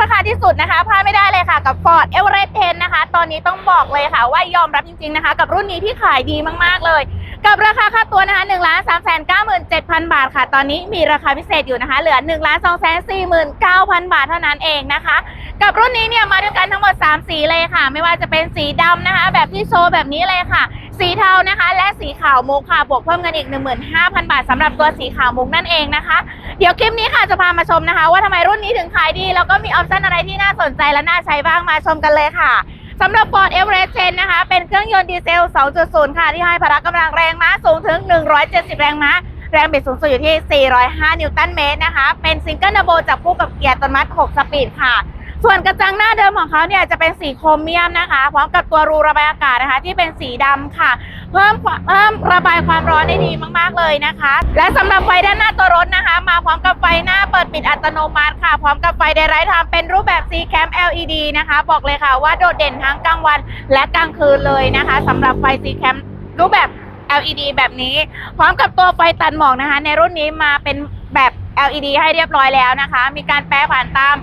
ราคาที่สุดนะคะพลาดไม่ได้เลยค่ะกับ Ford Everest 10 นะคะ ตอนนี้ต้องบอกเลยค่ะ ว่ายอมรับจริงๆนะคะ กับรุ่นนี้ที่ขายดีมากๆเลย กับราคาค่าตัวนะคะ1 3 9 7 0 0 0 บาทค่ะ ตอนนี้มีราคาพิเศษอยู่นะคะ เหลือ 1 2 4 9 0 0 0 บาทเท่านั้นเองนะคะ กับรุ่นนี้เนี่ยมาด้วยกันทั้งหมด 3 สีเลยค่ะ ไม่ว่าจะเป็นสีดำนะคะ แบบที่โชว์แบบนี้เลยค่ะ สีเทานะคะ และสีขาวมุกค่ะบวกเพิ่มเงินอีก 15,000 บาทสำหรับตัวสีขาวมุกนั่นเองนะคะ เดี๋ยวคลิปนี้ค่ะจะพามาชมนะคะ ว่าทำไมรุ่นนี้ถึงขายดี แล้วก็มีออปชั่นอะไรที่น่าสนใจและน่าใช้บ้างมาชมกันเลยค่ะสำหรับ Ford Everest 10นะคะ เป็นเครื่องยนต์ดีเซล 2.0 ค่ะ ที่ให้พละกำลังแรงม้าสูงถึง 170 แรงม้า แรงบิดสูงสุดอยู่ที่ 405 นิวตันเมตรนะคะ เป็นซิงเกิลดับเบิลจับคู่กับเกียร์อัตโนมัติ 6 สปีดค่ะ ส่วนกระจังหน้าเดิมของเขาเนี่ยจะเป็นสีโครเมียมนะคะ พร้อมกับตัวรูระบายอากาศนะคะ ที่เป็นสีดำค่ะ เพิ่มเพิ่มระบายความร้อนได้ดีมากๆเลยนะคะ และสำหรับไฟด้านหน้าตัวรถนะคะ มาพร้อมกับไฟหน้าเปิดปิดอัตโนมัติค่ะ พร้อมกับไฟเดย์ไลท์ทม์เป็นรูปแบบ C Cam LED นะคะ บอกเลยค่ะว่าโดดเด่นทั้งกลางวันและกลางคืนเลยนะคะสำหรับไฟ C Cam รูปแบบ LED แบบนี้ พร้อมกับตัวไฟตัดหมอกนะคะ ในรุ่นนี้มาเป็นแบบ LED ให้เรียบร้อยแล้วนะคะ มีการแปรผันตาม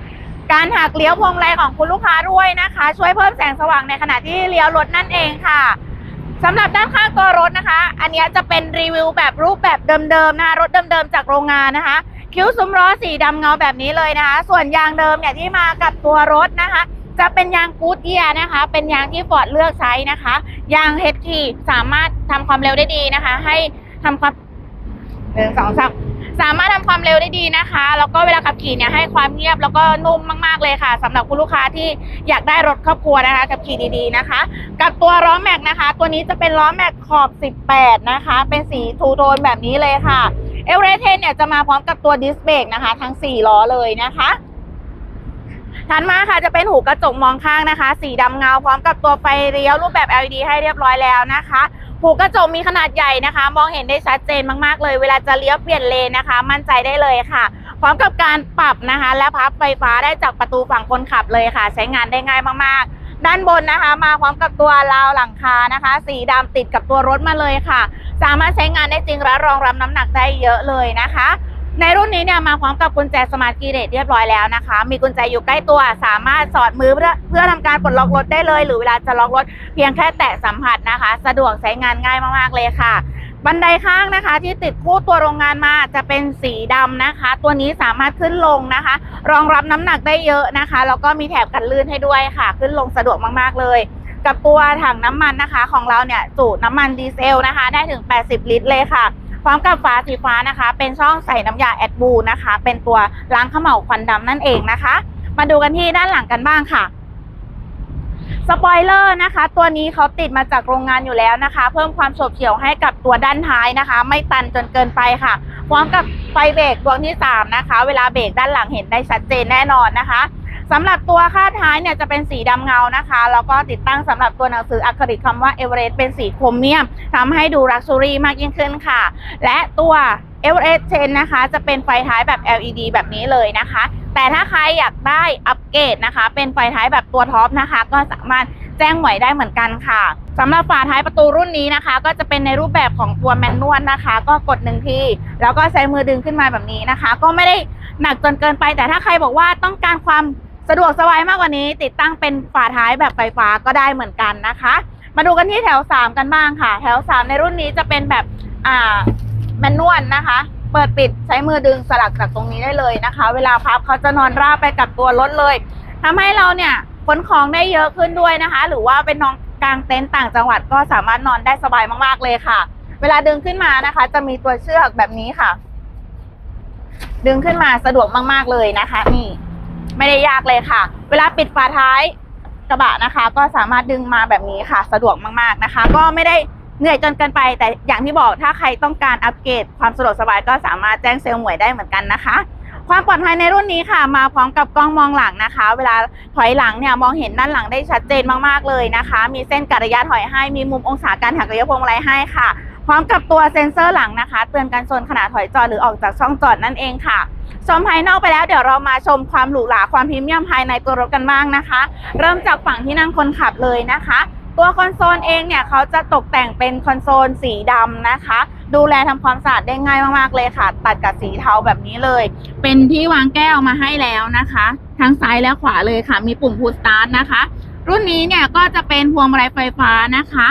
การหักเลี้ยวพวงมาลัยของคุณลูกค้าด้วยนะคะ ช่วยเพิ่มแสงสว่างในขณะที่เลี้ยวรถนั่นเองค่ะสำหรับด้านข้างตัวรถนะคะ อันนี้จะเป็นรีวิวแบบรูปแบบเดิมๆนะคะรถเดิมๆจากโรงงานนะคะ คิ้วซุ้มล้อสีดำเงาแบบนี้เลยนะคะ ส่วนยางเดิมเนี่ยที่มากับตัวรถนะคะ จะเป็นยางกูดเยียนะคะ เป็นยางที่ฟอร์ดเลือกใช้นะคะ ยาง HT สามารถทำความเร็วได้ดีนะคะ ให้ทำความหนึ่งสองสาม สามารถทำความเร็วได้ดีนะคะ แล้วก็เวลาขับขี่เนี่ยให้ความเงียบแล้วก็นุ่มมากๆเลยค่ะสำหรับคุณลูกค้าที่อยากได้รถครอบครัวนะคะขับขี่ดีๆนะคะ กับตัวล้อแม็กนะคะ ตัวนี้จะเป็นล้อแม็กขอบ 18 นะคะ เป็นสีทูโทนแบบนี้เลยค่ะเอเวอเรสต์เนี่ยจะมาพร้อมกับตัวดิสเบรกนะคะ ทั้ง 4 ล้อเลยนะคะถัดมาค่ะจะเป็นหูกระจกมองข้างนะคะ สีดำเงาพร้อมกับตัวไฟเลี้ยวรูปแบบ LED ให้เรียบร้อยแล้วนะคะ หูกระจกมีขนาดใหญ่นะคะ มองเห็นได้ชัดเจนมากๆเลย เวลาจะเลี้ยวเปลี่ยนเลนนะคะ มั่นใจได้เลยค่ะ พร้อมกับการปรับนะคะ และพับไฟฟ้าได้จากประตูฝั่งคนขับเลยค่ะ ใช้งานได้ง่ายมากๆ ด้านบนนะคะ มาพร้อมกับตัวราวหลังคานะคะ สีดำติดกับตัวรถมาเลยค่ะ สามารถใช้งานได้จริงและรองรับน้ำหนักได้เยอะเลยนะคะ ในรุ่นนี้เนี่ยมาพร้อมกับกุญแจสมาร์ทคีเลสเรียบร้อยแล้วนะคะ มีกุญแจอยู่ใกล้ตัวสามารถสอดมือเพื่อเพื่อทำการปลดล็อกรถได้เลย หรือเวลาจะล็อกรถเพียงแค่แตะสัมผัสนะคะ สะดวกใช้งานง่ายมากๆเลยค่ะ บันไดข้างนะคะ ที่ติดคู่ตัวโรงงานมาจะเป็นสีดำนะคะ ตัวนี้สามารถขึ้นลงนะคะ รองรับน้ำหนักได้เยอะนะคะ แล้วก็มีแถบกันลื่นให้ด้วยค่ะ ขึ้นลงสะดวกมากๆเลยกับตัวถังน้ำมันนะคะ ของเราเนี่ยจุน้ำมันดีเซลนะคะ ได้ถึง 80 ลิตรเลยค่ะ พร้อมกับฝาสีฟ้านะคะ เป็นช่องใส่น้ำยาแอดบูนะคะ เป็นตัวล้างเขม่าควันดำนั่นเองนะคะ มาดูกันที่ด้านหลังกันบ้างค่ะสปอยเลอร์นะคะ ตัวนี้เขาติดมาจากโรงงานอยู่แล้วนะคะ เพิ่มความโฉบเฉี่ยวให้กับตัวด้านท้ายนะคะ ไม่ตันจนเกินไปค่ะ พร้อมกับไฟเบรกดวงที่ 3 นะคะ เวลาเบรกด้านหลังเห็นได้ชัดเจนแน่นอนนะคะ สำหรับตัวค่าท้ายเนี่ยจะเป็นสีดำเงานะคะ แล้วก็ติดตั้งสำหรับตัวหนังสืออักขระคำว่าเอเวอเรสต์เป็นสีโครเมียมทำให้ดูลักชัวรี่มากยิ่งขึ้นค่ะ และตัวเอเวอเรสต์เชนนะคะ จะเป็นไฟท้ายแบบ LED แบบนี้เลยนะคะ แต่ถ้าใครอยากได้อัปเกรดนะคะ เป็นไฟท้ายแบบตัวท็อปนะคะ ก็สามารถแจ้งหวยได้เหมือนกันค่ะสำหรับฝาท้ายประตูรุ่นนี้นะคะ ก็จะเป็นในรูปแบบของตัวแมนนวลนะคะ ก็กดหนึ่งทีแล้วก็ใช้มือดึงขึ้นมาแบบนี้นะคะ ก็ไม่ได้หนักจนเกินไป แต่ถ้าใครบอกว่าต้องการความ สะดวกสบายมากกว่านี้ ติดตั้งเป็นฝาท้ายแบบไฟฟ้าก็ได้เหมือนกันนะคะ มาดูกันที่แถว 3 กันบ้างค่ะ แถว 3 ในรุ่นนี้จะเป็นแบบอ่าแมนนวลนะคะ เปิดปิดใช้มือดึงสลักจากตรงนี้ได้เลยนะคะ เวลาพับเขาจะนอนราบไปกับตัวรถเลยทำให้เราเนี่ยขนของได้เยอะขึ้นด้วยนะคะ หรือว่าเป็นนอนกลางเต็นท์ต่างจังหวัดก็สามารถนอนได้สบายมากๆเลยค่ะ เวลาดึงขึ้นมานะคะ จะมีตัวเชือกแบบนี้ค่ะ ดึงขึ้นมาสะดวกมากๆเลยนะคะ นี่ ไม่ได้ยากเลยค่ะ เวลาปิดฝาท้ายกระบะนะคะ ก็สามารถดึงมาแบบนี้ค่ะ สะดวกมากๆนะคะ ก็ไม่ได้เหนื่อยจนเกินไป แต่อย่างที่บอกถ้าใครต้องการอัปเกรดความสะดวกสบายก็สามารถแจ้งเซลล์หมวยได้เหมือนกันนะคะ ความปลอดภัยในรุ่นนี้ค่ะ มาพร้อมกับกล้องมองหลังนะคะ เวลาถอยหลังเนี่ยมองเห็นด้านหลังได้ชัดเจนมากๆเลยนะคะ มีเส้นกัดระยะถอยให้มีมุมองศาการหักระยะพวงมาลัยให้ค่ะ พร้อมกับตัวเซ็นเซอร์หลังนะคะ เตือนการชนขณะถอยจอดหรือออกจากช่องจอดนั่นเองค่ะ ชมภายนอกไปแล้วเดี๋ยวเรามาชมความหรูหราความพรีเมียมภายในตัวรถกันบ้างนะคะ เริ่มจากฝั่งที่นั่งคนขับเลยนะคะ ตัวคอนโซลเองเนี่ยเขาจะตกแต่งเป็นคอนโซลสีดำนะคะ ดูแลทำความสะอาดได้ง่ายมากๆเลยค่ะ ตัดกับสีเทาแบบนี้เลย เป็นที่วางแก้วมาให้แล้วนะคะ ทั้งซ้ายและขวาเลยค่ะ มีปุ่มพูสตาร์ทนะคะ รุ่นนี้เนี่ยก็จะเป็นพวงมาลัยไฟฟ้านะคะ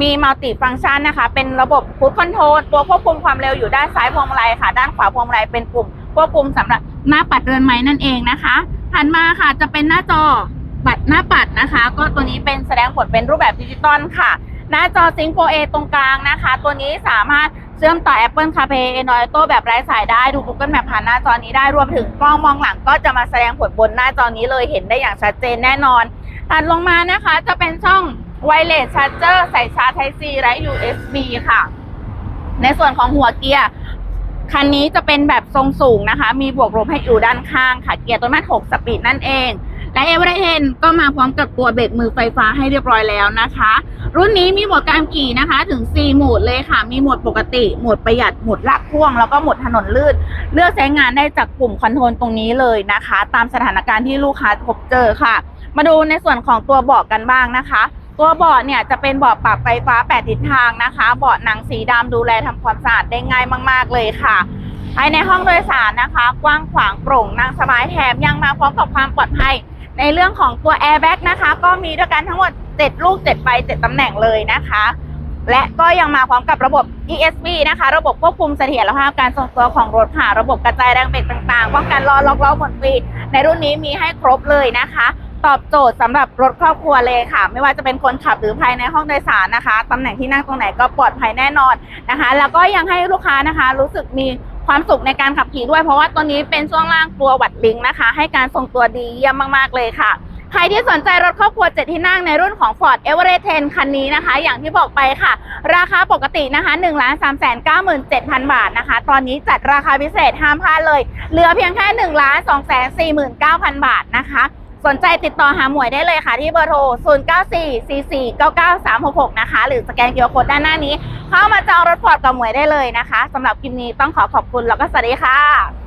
มีมัลติฟัง c t ชันนะคะ เป็นระบบพุทคอนโทรลตัวควบคุมความเร็วอยู่ด้านซ้ายพวงมาลัยค่ะ ด้านขวาพวงมาลัยเป็นปุ่ม ควบคุมสำหรับหน้าปัดเรือนไม้นั่นเองนะคะถัดมาค่ะจะเป็นหน้าจอบัตรหน้าปัดนะคะ ก็ตัวนี้เป็นแสดงผลเป็นรูปแบบดิจิตอลค่ะ หน้าจอ Sync 4A ตรงกลางนะคะ ตัวนี้สามารถเชื่อมต่อ Apple CarPlay Android Auto แบบไร้สายได้ดู Google Map ผ่านหน้าจอนี้ได้รวมถึงกล้องมองหลังก็จะมาแสดงผลบนหน้าจอนี้เลยเห็นได้อย่างชัดเจนแน่นอนถัดลงมานะคะจะเป็นช่อง Wireless Charger ใส่ชาร์จ Type C และ USB ค่ะ ในส่วนของหัวเกียร์ คันนี้จะเป็นแบบทรงสูงนะคะ มีบวกลบให้อยู่ด้านข้างค่ะ เกียร์ตัวนั้น6สปีดนั่นเอง และเอเวอเรนก็มาพร้อมกับตัวเบรกมือไฟฟ้าให้เรียบร้อยแล้วนะคะ รุ่นนี้มีโหมดการขี่นะคะถึง 4 โหมดเลยค่ะ มีโหมดปกติ โหมดประหยัด โหมดลากพ่วง แล้วก็โหมดถนนลื่น เลือกใช้งานได้จากปุ่มคอนโทรลตรงนี้เลยนะคะ ตามสถานการณ์ที่ลูกค้าพบเจอค่ะ มาดูในส่วนของตัวเบาะกันบ้างนะคะ ตัวเบาะเนี่ยจะเป็นเบาะปรับไฟฟ้า 8 ทิศทางนะคะ เบาะหนังสีดำดูแลทำความสะอาดได้ง่ายมาก ๆ เลยค่ะภายในห้องโดยสารนะคะ กว้างขวางโปร่งนั่งสบายแถมยังมาพร้อมกับความปลอดภัย ในเรื่องของตัว airbag นะคะ ก็มีด้วยกันทั้งหมด 7 ลูก 7 ใบ 7ตำแหน่งเลยนะคะ และก็ยังมาพร้อมกับระบบ ESP นะคะ ระบบควบคุมเสถียรภาพการทรงตัวของรถค่ะ ระบบกระจายแรงเบรกต่างๆป้องกันล้อล็อกล้อหมดฟรีในรุ่นนี้มีให้ครบเลยนะคะ ตอบโจทย์สำหรับรถครอบครัวเลยค่ะ ไม่ว่าจะเป็นคนขับหรือภายในห้องโดยสารนะคะตำแหน่งที่นั่งตรงไหนก็ปลอดภัยแน่นอนนะคะ แล้วก็ยังให้ลูกค้านะคะ รู้สึกมีความสุขในการขับขี่ด้วย เพราะว่าตัวนี้เป็นช่วงล่างตัววัดลิงนะคะ ให้การทรงตัวดีเยี่ยมมากๆเลยค่ะ ใครที่สนใจรถครอบครัว 7 ที่นั่งในรุ่นของ Ford Everest 10 คันนี้นะคะ อย่างที่บอกไปค่ะ ราคาปกตินะคะ1 3 9 7 0 0 0 บาทนะคะ ตอนนี้จัดราคาพิเศษห้ามพลาดเลย เหลือเพียงแค่ 1 2 4 9 0 0 0 บาทนะคะ สนใจติดต่อหาหมวยได้เลยค่ะที่เบอร์โทร 0 9 4 4 4 9 9 3 6 6 นะคะ หรือสแกนเคอร์โคดด้านหน้านี้ เข้ามาจองรถฟอร์ดกับหมวยได้เลยนะคะสำหรับคลิปนี้ต้องขอขอบคุณแล้วก็สวัสดีค่ะ